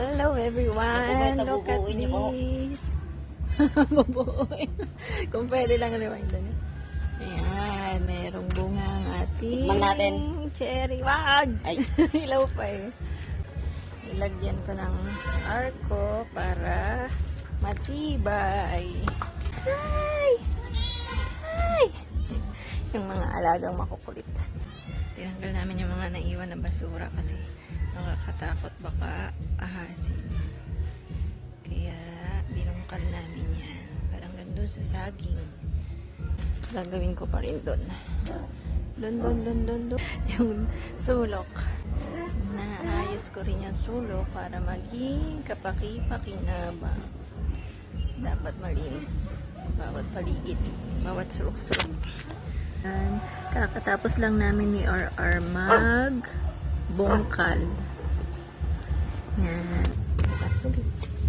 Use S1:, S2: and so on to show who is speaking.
S1: Hello everyone! Look at
S2: niyo po.
S1: this! Bubuuin. Kung pwede lang rewind na. Ayan, merong bunga ang ating
S2: Tikman natin.
S1: cherry. Wag!
S2: Ay.
S1: Ilaw pa eh. Ilagyan ko ng arko para matibay. Hi! Hi! Yung mga alagang makukulit. Tinanggal namin yung mga naiwan na basura kasi nakakatakot baka sa saging. Gagawin ko pa rin doon. Doon, doon, doon, doon, doon. Yung sulok. Naayos ko rin yung sulok para maging kapaki-pakinabang. Dapat malinis. Bawat paligid. Bawat sulok-sulok. Kakatapos lang namin ni RR mag bungkal. Yan. Pasulit.